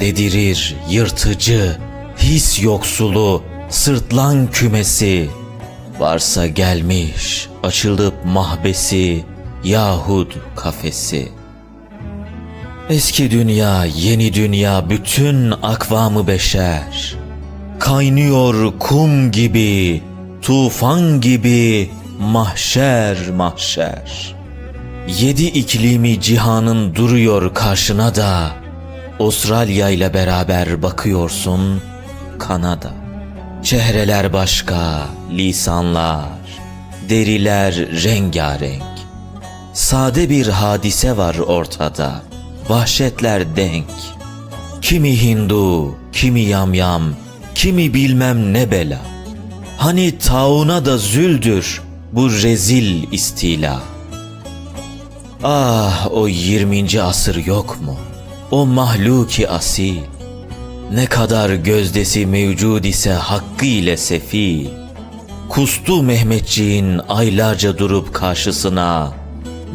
Dedirir yırtıcı, his yoksulu, sırtlan kümesi. Varsa gelmiş, açılıp mahbesi, yahut kafesi. Eski dünya, yeni dünya, bütün akvamı beşer. Kaynıyor kum gibi, tufan gibi, mahşer mahşer. Yedi iklimi cihanın duruyor karşına da, Avustralya ile beraber bakıyorsun Kanada. Çehreler başka, lisanlar, deriler rengarenk. Sade bir hadise var ortada, vahşetler denk. Kimi Hindu, kimi yamyam, kimi bilmem ne bela. Hani tauna da züldür bu rezil istila. Ah o 20. asır yok mu? O mahluki asil. Ne kadar gözdesi mevcud ise hakkı ile sefi. Kustu Mehmetçiğin aylarca durup karşısına.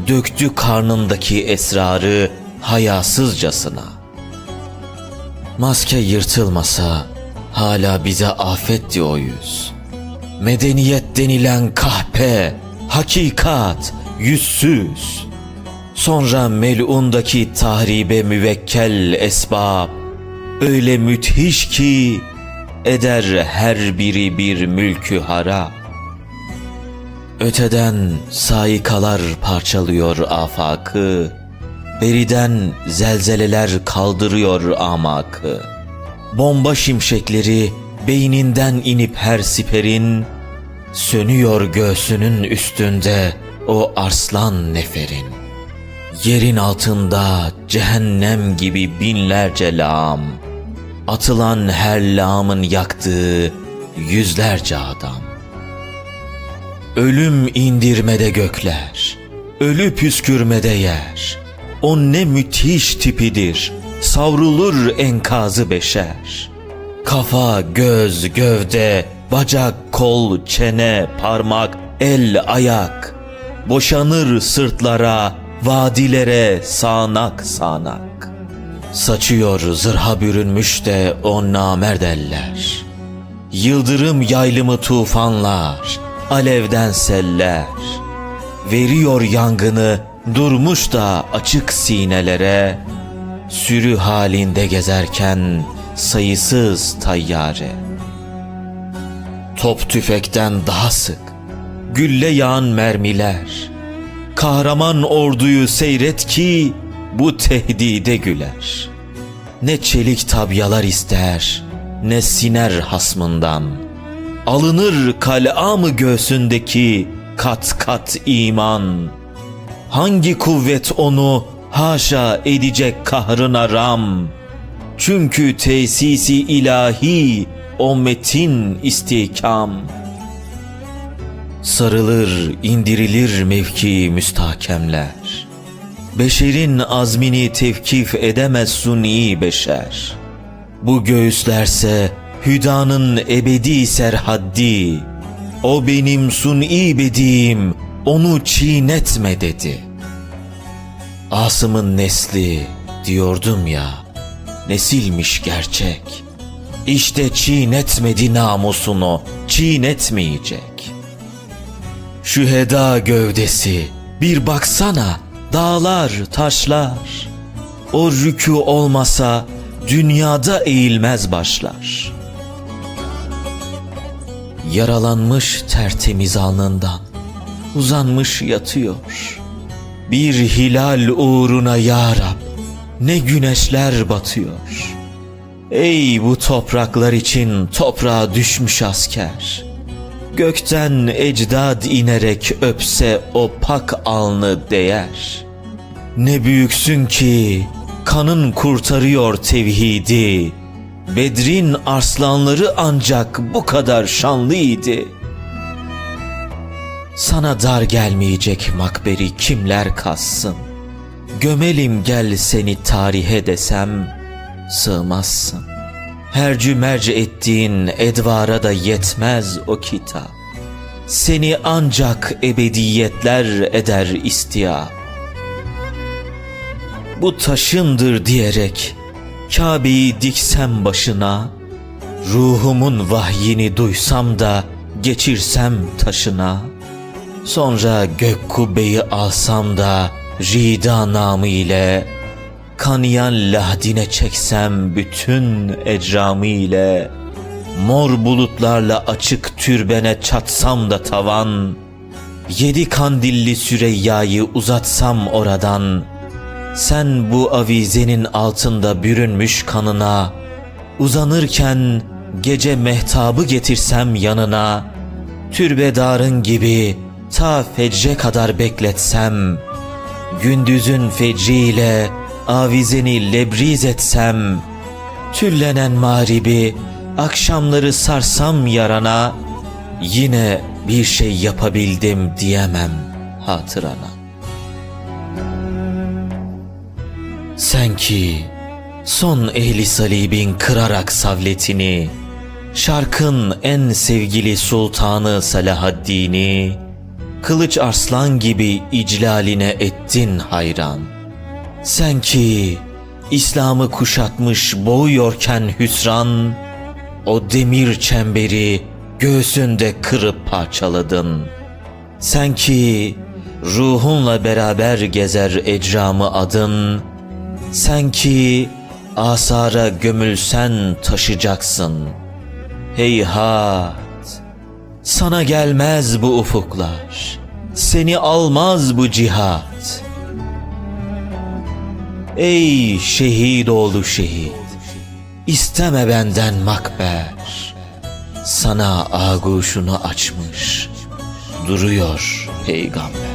Döktü karnındaki esrarı hayasızcasına. Maske yırtılmasa hala bize afetti o yüz. Medeniyet denilen kahpe, hakikat, yüzsüz. Sonra melundaki tahribe müvekkel esbab öyle müthiş ki eder her biri bir mülkü harap. Öteden saikalar parçalıyor afakı, beriden zelzeleler kaldırıyor amakı. Bomba şimşekleri beyninden inip her siperin, sönüyor göğsünün üstünde o arslan neferin. Yerin altında cehennem gibi binlerce lağım, atılan her lağımın yaktığı yüzlerce adam. Ölüm indirmede gökler, ölü püskürmede yer. O ne müthiş tipidir, savrulur enkazı beşer. Kafa, göz, gövde, bacak, kol, çene, parmak, el, ayak. Boşanır sırtlara, vadilere sağanak sağanak. Saçıyor zırha bürünmüş de o namerd eller. Yıldırım yaylımı tufanlar, alevden seller. Veriyor yangını durmuş da açık sinelere. Sürü halinde gezerken sayısız tayyare. Top tüfekten daha sık, gülle yağan mermiler. Kahraman orduyu seyret ki bu tehdide güler. Ne çelik tabyalar ister, ne siner hasmından. Alınır kal'a mı göğsündeki kat kat iman? Hangi kuvvet onu haşa edecek kahrına ram? Çünkü tesisi ilahi o metin istihkam. Sarılır, indirilir mevki müstahkemler. Beşerin azmini tevkif edemez suni beşer. Bu göğüslerse hüdanın ebedi serhaddi. O benim suni bediğim, onu çiğnetme dedi. Asım'ın nesli diyordum ya, nesilmiş gerçek. İşte çiğnetmedi namusunu, çiğnetmeyecek. Şu heda gövdesi, bir baksana, dağlar, taşlar. O rükû olmasa dünyada eğilmez başlar. Yaralanmış tertemiz alnından uzanmış yatıyor. Bir hilal uğruna ya Rab ne güneşler batıyor. Ey bu topraklar için toprağa düşmüş asker. Gökten ecdad inerek öpse o pak alnı değer. Ne büyüksün ki kanın kurtarıyor tevhidi. Bedrin arslanları ancak bu kadar şanlıydı. Sana dar gelmeyecek makberi kimler kassın? Gömelim gel seni tarihe desem sığmazsın. Hercü merci ettiğin edvara da yetmez o kitap. Seni ancak ebediyetler eder istiya. Bu taşındır diyerek Kabe'yi diksem başına, ruhumun vahyini duysam da geçirsem taşına, sonra gök kubbeyi alsam da rida namı ile, kanayan lahdine çeksem bütün ecramı ile, mor bulutlarla açık türbene çatsam da tavan, yedi kandilli Süreyya'yı uzatsam oradan, sen bu avizenin altında bürünmüş kanına, uzanırken gece mehtabı getirsem yanına, türbedarın gibi ta fecre kadar bekletsem, gündüzün fecriyle avizeni lebriz etsem, tüllenen mağribi akşamları sarsam yarana, yine bir şey yapabildim diyemem hatırana. Sen ki son ehli salibin kırarak savletini, şarkın en sevgili sultanı Salahaddin'i, kılıç arslan gibi iclaline ettin hayran. Sen ki İslam'ı kuşatmış boğuyorken hüsran, o demir çemberi göğsünde kırıp parçaladın. Sen ki ruhunla beraber gezer ecramı adın, sen ki asara gömülsen taşacaksın. Heyhat! Sana gelmez bu ufuklar, seni almaz bu cihat. Ey şehit oğlu şehit, isteme benden makber. Sana ağuşunu açmış, duruyor peygamber.